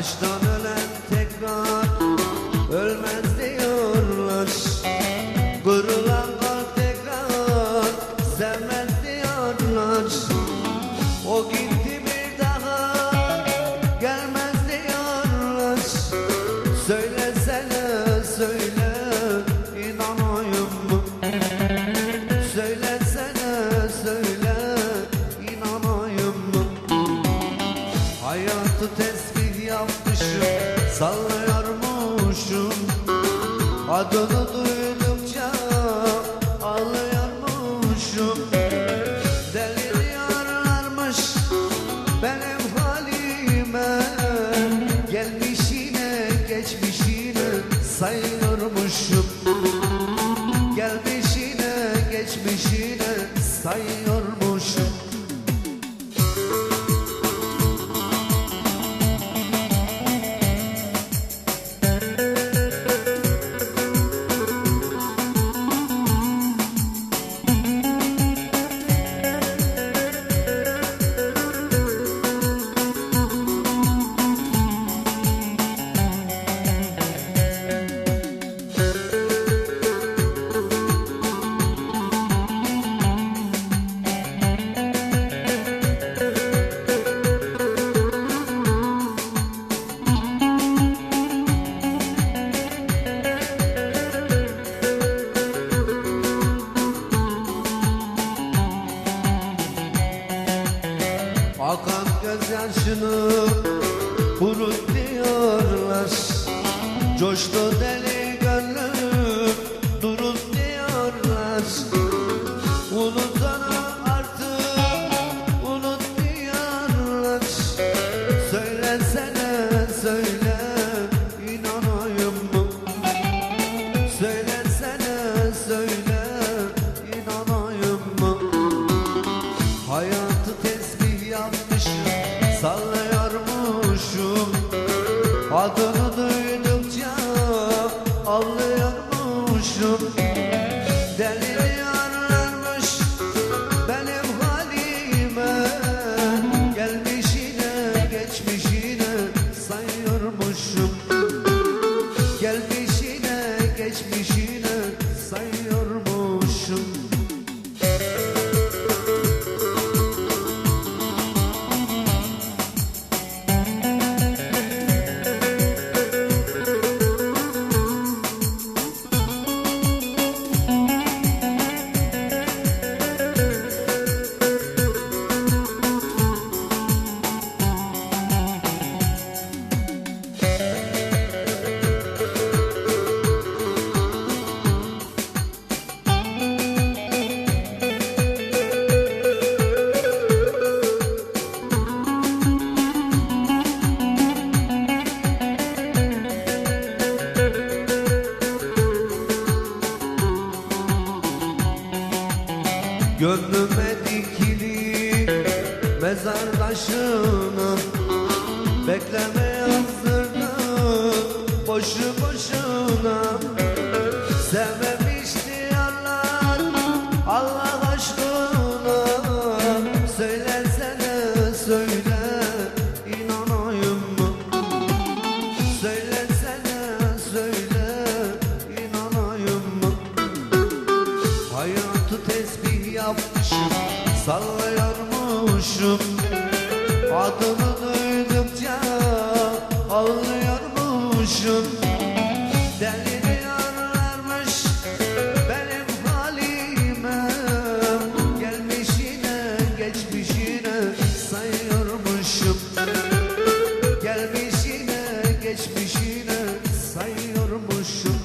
Aşktan ölen tekrar ölmez Sallıyormuşum Adını duydukça Ağlıyormuşum Deliriyorlarmış Benim halime. Gelmişine geçmişine Sayıyormuşum Gelmişine geçmişine Sayıyormuşum Coştu deli gönlüm durun diyorlar Unutana artık unut diyorlar Söylesene söyle inanayım mı? Söylesene söyle inanayım mı? Hayatı tesbih yapmışım Sallıyormuşum Adını Gönlüme dikili mezar taşını olmuşum Adımı duydukça ağlıyormuşum. Deli diyorlarmış benim halime. Gelmişine geçmişine sayıyormuşum. Gelmişine geçmişine sayıyormuşum.